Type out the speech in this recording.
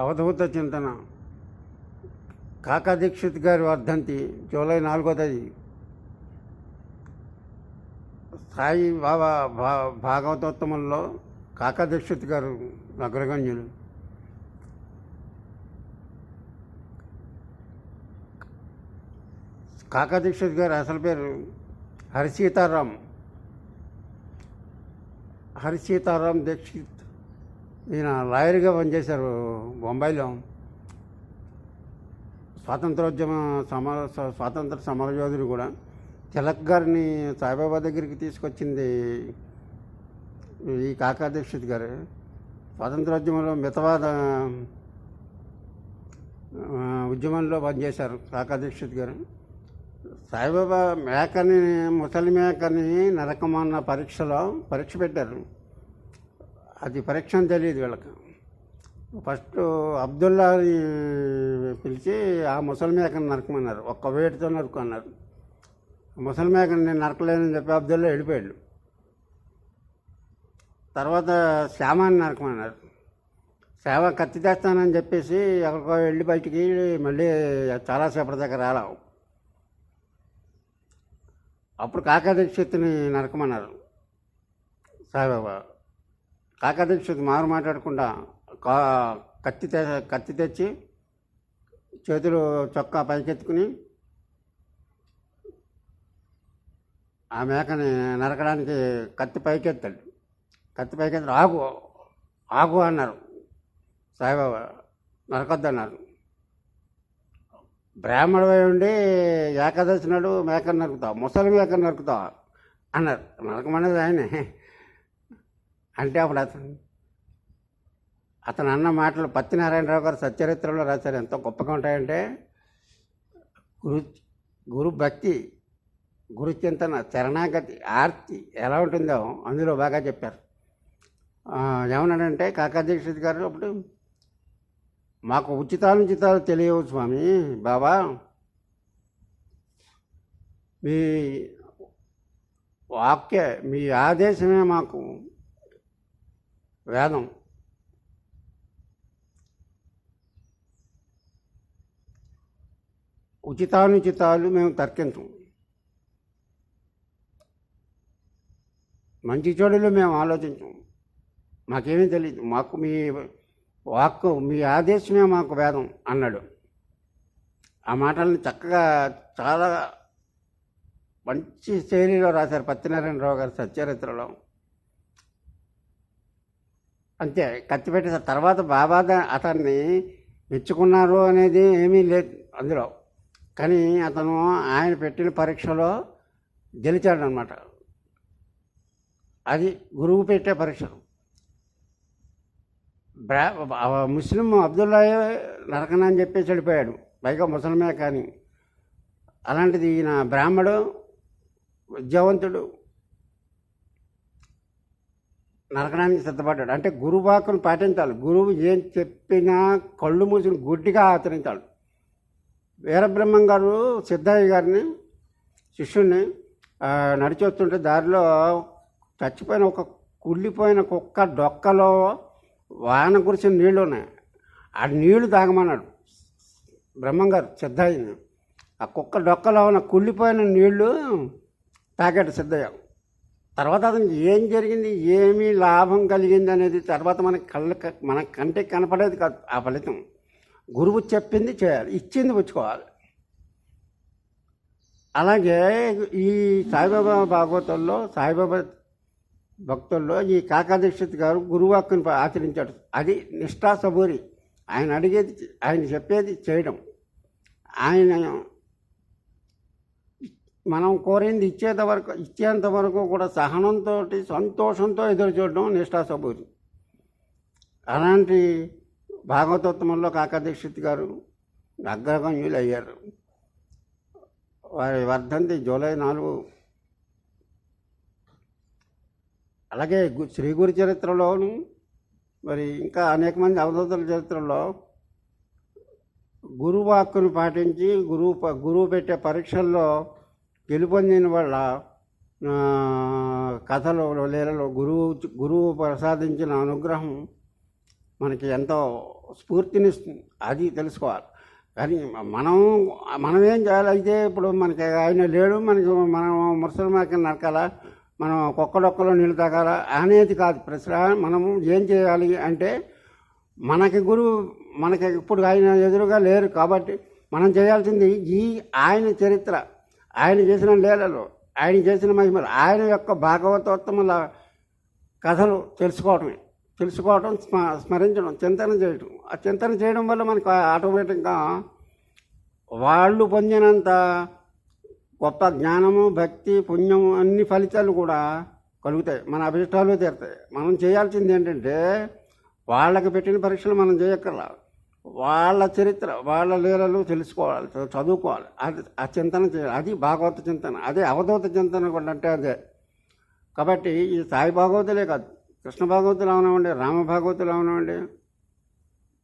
అవధూత చింతన. కాకా దీక్షిత్ గారి వర్ధంతి జూలై నాలుగో తేదీ. సాయి బాబా భా భాగవతోత్తమంలో కాకా దీక్షిత్ గారు అగ్రగణ్యులు కాకా దీక్షిత్ గారు అసలు పేరు హరిసీతారాం. హరిసీతారాం దీక్షిత్ ఈయన లాయర్గా పనిచేశారు బొంబాయిలో. స్వాతంత్రోద్యమ సమర స్వాతంత్ర సమరయోధుడు కూడా. తిలక్ గారిని సాయిబాబా దగ్గరికి తీసుకొచ్చింది ఈ కాకా దీక్షిత్ గారు. స్వాతంత్రోద్యమంలో మితవాద ఉద్యమంలో పనిచేశారు కాకా దీక్షిత్ గారు. సాయిబాబా మేకని ముసలి మేకని నరకమన్న పరీక్షలో పరీక్ష పెట్టారు. అది పరీక్ష అని తెలియదు వీళ్ళకి. ఫస్ట్ అబ్దుల్లాని పిలిచి ఆ ముసలి మేకను నరకమన్నారు. ఒక్క వేటితో నరుకున్నారు ముసలి మేకను నేను నరకలేనని చెప్పి అబ్దుల్లా వెళ్ళిపోయాడు. తర్వాత శ్యామాన్ని నరకమన్నారు. సేవ కత్తి తెస్తానని చెప్పేసి ఎక్కడికో వెళ్ళి బయటికి మళ్ళీ చాలాసేపటి దగ్గర రాలావు అప్పుడు కాకా దీక్షిత్ని నరకమన్నారు సాయిబాబా. కాకా దీక్షిత్ మారు మాట్లాడకుండా కా కత్తి తె కత్తి తెచ్చి చేతులు చొక్కా పైకెత్తుకుని ఆ మేకని నరకడానికి కత్తి పైకెత్తాడు. కత్తి పైకెత్తాడు. ఆగు ఆగు అన్నారు. సాయిబాబా నరకొద్దన్నారు. బ్రాహ్మణుడై ఉండి ఏకాదశి నాడు మేకను నరుకుతావు ముసలి మేకను నరుకుతావు అన్నారు. నరకమనేది ఆయనే. అంటే అప్పుడు అతను అతను అన్న మాటలు పత్తి నారాయణరావు గారు సత్యరిత్రంలో రాశారు. ఎంత గొప్పగా ఉంటాయంటే గురు గురు భక్తి గురు చింతన శరణాగతి ఆర్తి ఎలా ఉంటుందో అందులో బాగా చెప్పారు. ఏమన్నాడంటే కాకా దీక్షిత్ గారు అప్పుడు మాకు ఉచితాలు ఉచితాలు తెలియవు స్వామి బాబా. మీ వాక్య మీ ఆదేశమే మాకు వేదం. ఉచితానుచితాలు మేము తర్కించం. మంచి చెడులు మేము ఆలోచించం. మాకేమీ తెలియదు మాకు మీ వాక్కు మీ ఆదేశమే మాకు వేదం అన్నాడు. ఆ మాటల్ని చక్కగా చాలా మంచి శైలిలో రాశారు. పత్తినారాయణరావు గారి సచ్చరిత్రలో. అంతే కత్తి పెట్టేసారు తర్వాత బాబా అతన్ని మెచ్చుకున్నారు అనేది ఏమీ లేదు అందులో. కానీ అతను ఆయన పెట్టిన పరీక్షలో గెలిచాడు అనమాట అది గురువు పెట్టే పరీక్ష. బ్రా ముస్లిం అబ్దుల్లా నరకన అని చెప్పి చెడిపోయాడు పైగా ముసలమే కానీ. అలాంటిది ఈయన బ్రాహ్మడు విద్యావంతుడు నరకడానికి సిద్ధపడ్డాడు. అంటే గురువాకును పాటించాలి. గురువు ఏం చెప్పినా కళ్ళు మూసిన గుడ్డిగా ఆచరించాలి. వీరబ్రహ్మం గారు సిద్ధయ్య గారిని శిష్యుణ్ణి నడిచొస్తుంటే నడిచి వస్తుంటే దారిలో చచ్చిపోయిన ఒక కుళ్ళిపోయిన కుక్క డొక్కలో వాన కురిసిన నీళ్ళు ఉన్నాయి. ఆ నీళ్ళు తాగమన్నాడు బ్రహ్మంగారు సిద్ధయ్యని ఆ కుక్క డొక్కలో ఉన్న కుళ్ళిపోయిన నీళ్ళు తాగాడు సిద్ధయ్య తర్వాత అతనికి ఏం జరిగింది? ఏమీ లాభం కలిగింది అనేది తర్వాత మన కళ్ళ మన కంటికి కనపడేది కాదు. ఆ ఫలితం గురువు చెప్పింది చేయాలి. ఇచ్చింది పుచ్చుకోవాలి. అలాగే ఈ సాయిబాబా భాగవతంలో సాయిబాబా భక్తుల్లో ఈ కాకా దీక్షిత్ గారు గురువాక్కుని ఆచరించాడు. అది నిష్ఠా సబూరి. ఆయన అడిగేది ఆయన చెప్పేది చేయడం. ఆయన మనం కోరింది ఇచ్చేంత వరకు ఇచ్చేంత వరకు కూడా సహనంతో సంతోషంతో ఎదురు చూడడం నిష్ఠాసభూతి అలాంటి భాగవతోత్తమంలో కాకాదీక్షిత్ గారు అగ్రగణ్యులు అయ్యారు. వారి వర్ధంతి జూలై నాలుగు. అలాగే శ్రీ గురు చరిత్రలోను మరి ఇంకా అనేక మంది అవధూతుల చరిత్రలో గురువాక్కును పాటించి గురువు ప- గురువు పెట్టే పరీక్షల్లో గెలుపొందిన వాళ్ళ కథలు లీలలో గురువు గురువు ప్రసాదించిన అనుగ్రహం మనకి ఎంతో స్ఫూర్తినిస్తుంది. అది తెలుసుకోవాలి. కానీ మనం మనం ఏం చేయాలి? అయితే ఇప్పుడు మనకి ఆయన లేడు మనకి మనం ముసలిమాకి నరకాలా? మనం కుక్కడొక్కలో నీళ్ళు తాగాలా? అనేది కాదు. ప్రశ్న మనము ఏం చేయాలి అంటే మనకి గురువు మనకి ఇప్పుడు ఆయన ఎదురుగా లేరు కాబట్టి మనం చేయాల్సింది ఈ ఆయన చరిత్ర. ఆయన చేసిన లీలలు ఆయన చేసిన మహిమలు ఆయన యొక్క భాగవతోత్తముల కథలు తెలుసుకోవటమే. తెలుసుకోవటం స్మ స్మరించడం చింతన చేయటం. ఆ చింతన చేయడం వల్ల మనకు ఆటోమేటిక్గా వాళ్ళు పొందినంత గొప్ప జ్ఞానము భక్తి పుణ్యము అన్ని ఫలితాలు కూడా కలుగుతాయి. మన అభిష్టాలు తీరుతాయి. మనం చేయాల్సింది ఏంటంటే వాళ్ళకి పెట్టిన పరీక్షలు మనం చేయక్కర్లా. వాళ్ళ చరిత్ర వాళ్ళ లీలలు తెలుసుకోవాలి చదువుకోవాలి. అది ఆ చింతన చేయాలి. అది భాగవత చింతన. అదే అవధూత చింతన కూడా అంటే అదే. కాబట్టి ఈ సాయి భాగవతులే కాదు. కృష్ణ భాగవతులు అవనివ్వండి రామ భాగవతులు అవనివ్వండి